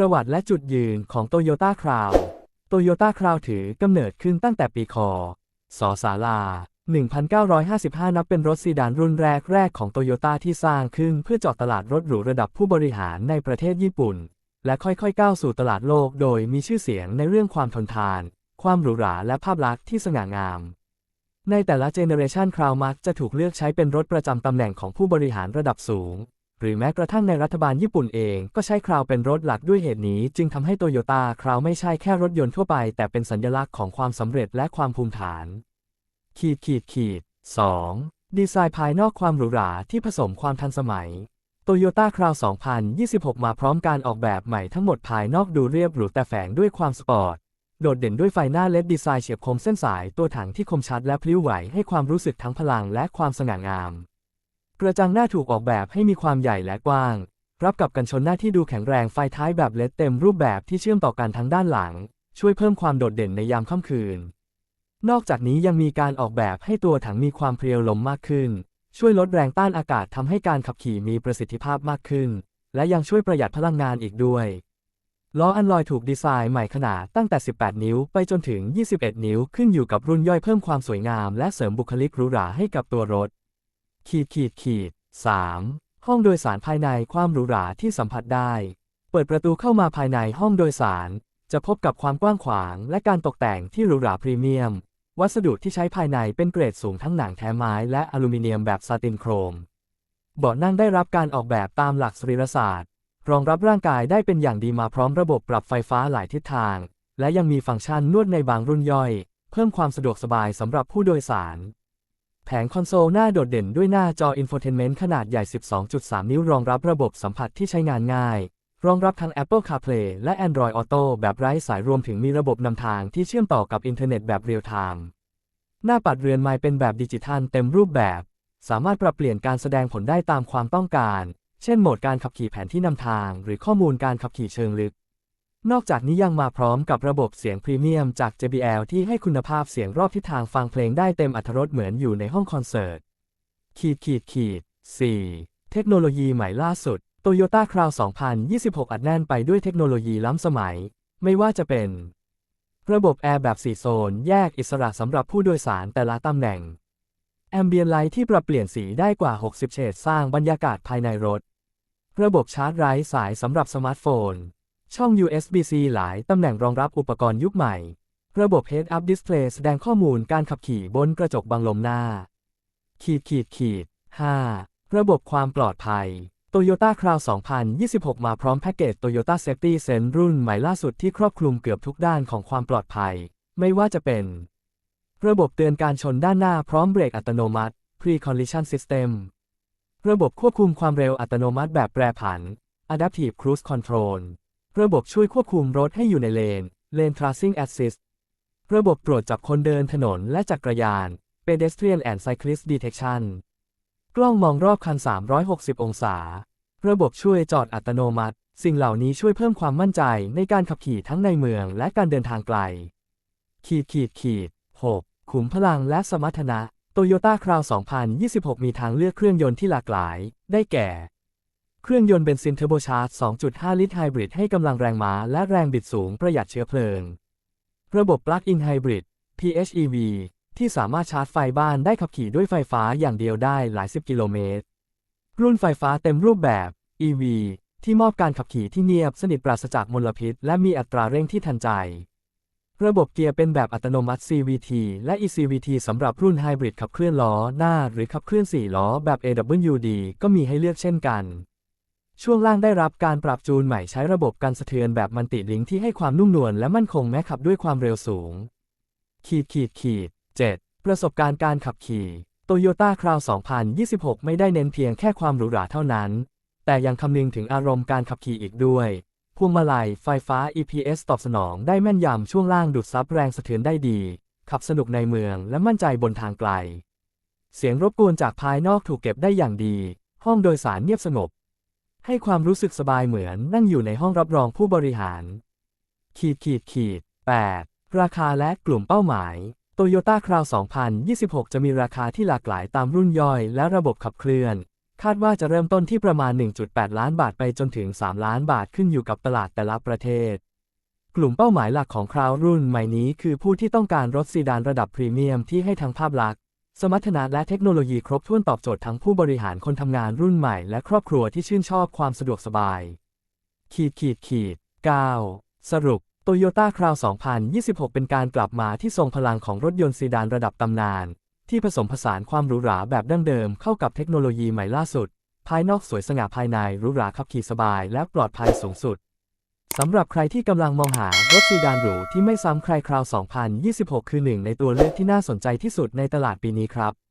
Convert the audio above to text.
ประวัติและจุดยืนของโตโยต้าคราวโตโยต้าคราวถือกำเนิดขึ้นตั้งแต่ปีคศศาลา 1955 นับเป็นรถซีดานรุ่นแรกแรกของโตโยต้าที่สร้างขึ้นเพื่อเจาะตลาดรถหรูระดับผู้บริหารในประเทศญี่ปุ่น และค่อยๆ ก้าวสู่ตลาดโลกโดยมีชื่อเสียงในเรื่องความทนทาน ความหรูหราและภาพลักษณ์ที่สง่างาม ในแต่ละเจเนเรชันคราวมักจะถูกเลือกใช้เป็นรถประจำตำแหน่งของผู้บริหารระดับสูง หรือแม้กระทั่งในรัฐบาลญี่ปุ่นเองก็ใช้คราวเป็นรถหลักด้วยเหตุนี้ จึงทำให้โตโยต้าคราวไม่ใช่แค่รถยนต์ทั่วไป แต่เป็นสัญลักษณ์ของความสำเร็จและความภูมิฐาน ขีดขีดขีด 2. ดีไซน์ภายนอกความหรูหราที่ผสมความทันสมัยโตโยต้าคราว 2026 มาพร้อมการออกแบบใหม่ทั้งหมดภายนอกดูเรียบหรูแต่แฝงด้วยความสปอร์ต โดดเด่นด้วยไฟหน้าเลดดีไซน์เฉียบคมเส้นสายตัวถังที่คมชัดและพลิ้วไหวให้ความรู้สึกทั้งพลังและความสง่างาม กระจังหน้าถูกออกแบบให้มีความใหญ่และกว้าง รับกับกันชนหน้าที่ดูแข็งแรงไฟท้ายแบบเลดเต็มรูปแบบที่เชื่อมต่อกันทั้งด้านหลัง ช่วยเพิ่มความโดดเด่นในยามค่ำคืน นอกจากนี้ยังมีการออกแบบให้ตัวถังมีความเพรียวลมมากขึ้น ช่วยลดแรงต้านอากาศทำให้การขับขี่มีประสิทธิภาพมากขึ้น และยังช่วยประหยัดพลังงานอีกด้วยล้ออันลอยถูกดีไซน์ใหม่ขนาดตั้งแต่ 18 นิ้วไปจนถึง 21 นิ้วขึ้นอยู่กับรุ่นย่อยเพิ่มความสวยงามและเสริมบุคลิกหรูหราให้กับตัวรถ ขีดขีดขีด 3. ห้องโดยสารภายในความหรูหราที่สัมผัสได้ เปิดประตูเข้ามาภายในห้องโดยสาร จะพบกับความกว้างขวาง และการตกแต่งที่หรูหราพรีเมียม วัสดุที่ใช้ภายในเป็นเกรดสูงทั้งหนังแท้ไม้และอลูมิเนียมแบบซาตินโครมเบาะนั่งได้รับการออกแบบตามหลักสรีรศาสตร์ รองรับร่างกายได้เป็นอย่างดีมาพร้อมระบบปรับไฟฟ้าหลายทิศทาง และยังมีฟังก์ชันนวดในบางรุ่นย่อย เพิ่มความสะดวกสบายสำหรับผู้โดยสาร แผงคอนโซลหน้าโดดเด่นด้วยหน้าจออินโฟเทนเมนต์ขนาดใหญ่ 12.3 นิ้วรองรับระบบสัมผัสที่ใช้งานง่าย รองรับทั้ง Apple CarPlay และ Android Auto แบบไร้สายรวมถึงมีระบบนำทางที่เชื่อมต่อกับอินเทอร์เน็ตแบบเรียลไทม์หน้าปัดเรือนไม้เป็นแบบดิจิทัลเต็มรูปแบบ สามารถปรับเปลี่ยนการแสดงผลได้ตามความต้องการ เช่นโหมดการขับขี่แผนที่นำทาง หรือข้อมูลการขับขี่เชิงลึก นอกจากนี้ยังมาพร้อมกับระบบเสียงพรีเมียมจาก JBL ที่ให้คุณภาพเสียงรอบทิศทางฟังเพลงได้เต็มอรรถรสเหมือนอยู่ในห้องคอนเสิร์ต ขีดขีดขีด 4. เทคโนโลยีใหม่ล่าสุด Toyota Crown 2026 อัดแน่นไปด้วยเทคโนโลยีล้ำสมัย ไม่ว่าจะเป็น ระบบแอร์แบบ 4 โซน แยกอิสระสำหรับผู้โดยสารแต่ละตำแหน่ง แอมเบียนไลท์ที่ปรับเปลี่ยนสีได้กว่า 60 เฉดสร้างบรรยากาศภายในรถ ระบบชาร์จไร้สายสำหรับสมาร์ทโฟน ช่อง USB-C หลายตำแหน่งรองรับอุปกรณ์ยุคใหม่ ระบบ Head-Up Display แสดงข้อมูลการขับขี่บนกระจกบังลมหน้า ขีดขีดขีด 5. ระบบความปลอดภัย Toyota Crown 2026 มาพร้อมแพ็กเกจ Toyota Safety Sense รุ่นใหม่ล่าสุดที่ครอบคลุมเกือบทุกด้านของความปลอดภัย ไม่ว่าจะเป็น ระบบเตือนการชนด้านหน้าพร้อมเบรกอัตโนมัติ Pre-Collision System ระบบควบคุมความเร็วอัตโนมัติแบบแปรผัน Adaptive Cruise Control ระบบช่วยควบคุมรถให้อยู่ในเลน Lane Tracing Assist ระบบตรวจจับคนเดินถนนและจักรยาน Pedestrian and Cyclist Detection กล้องมองรอบคัน 360 องศา ระบบช่วยจอดอัตโนมัติ สิ่งเหล่านี้ช่วยเพิ่มความมั่นใจในการขับขี่ทั้งในเมืองและการเดินทางไกล ขีดขีดขีด 6. ขุมพลังและสมรรถนะ Toyota Crown 2026 มีทางเลือกเครื่องยนต์ที่หลากหลาย ได้แก่ เครื่องยนต์เบนซินเทอร์โบชาร์จ 2.5 ลิตรไฮบริดให้กำลังแรงม้าและแรงบิดสูงประหยัดเชื้อเพลิง ระบบปลั๊กอินไฮบริด PHEV ที่สามารถชาร์จไฟบ้านได้ขับขี่ด้วยไฟฟ้าอย่างเดียวได้หลายสิบกิโลเมตร รุ่นไฟฟ้าเต็มรูปแบบ EV ที่มอบการขับขี่ที่เงียบสนิทปราศจากมลพิษ และมีอัตราเร่งที่ทันใจ ระบบเกียร์เป็นแบบอัตโนมัติ CVT และ eCVT สำหรับรุ่นไฮบริดขับเคลื่อนล้อหน้า หรือขับเคลื่อน 4 ล้อแบบ AWD ก็มีให้เลือกเช่นกัน ช่วงล่างได้รับการปรับจูนใหม่ใช้ระบบกันสะเทือนแบบมันติลิงที่ให้ความนุ่มนวลและมั่นคงแม้ขับด้วยความเร็วสูง ขีดขีดขีด 7. ประสบการณ์การขับขี่ Toyota Crown 2026 ไม่ได้เน้นเพียงแค่ความหรูหราเท่านั้น แต่ยังคำนึงถึงอารมณ์การขับขี่อีกด้วยพวงมาลัยไฟฟ้า EPS ตอบสนองได้แม่นยำช่วงล่างดูดซับแรงสะเทือนได้ดี ขับสนุกในเมืองและมั่นใจบนทางไกล เสียงรบกวนจากภายนอกถูกเก็บได้อย่างดี ห้องโดยสารเงียบสงบ ให้ความรู้สึกสบายเหมือนนั่งอยู่ในห้องรับรองผู้บริหาร ขีดขีดขีด 8. ราคาและกลุ่มเป้าหมาย Toyota Crown 2026 จะมีราคาที่หลากหลายตามรุ่นย่อยและระบบขับเคลื่อน คาดว่าจะเริ่มต้นที่ประมาณ 1.8 ล้านบาทไปจนถึง 3 ล้านบาทขึ้นอยู่กับตลาดแต่ละประเทศ กลุ่มเป้าหมายหลักของคราวรุ่นใหม่นี้คือผู้ที่ต้องการรถซีดานระดับพรีเมียมที่ให้ทั้งภาพลักษณ์ สมรรถนะและเทคโนโลยีครบถ้วนตอบโจทย์ทั้งผู้บริหารคนทำงานรุ่นใหม่และครอบครัวที่ชื่นชอบความสะดวกสบาย ขีดขีดขีด9สรุป Toyota Crown 2026 เป็นการกลับมาที่ทรงพลังของรถยนต์ซีดานระดับตำนาน ที่ผสมผสานความหรูหราแบบดั้งเดิมเข้ากับเทคโนโลยีใหม่ล่าสุด ภายนอกสวยสง่าภายในหรูหราขับขี่สบายและปลอดภัยสูงสุด สำหรับใครที่กำลังมองหารถซีดานหรูที่ไม่ซ้ำใครคราว 2026 คือหนึ่งในตัวเลือกที่น่าสนใจที่สุดในตลาดปีนี้ครับ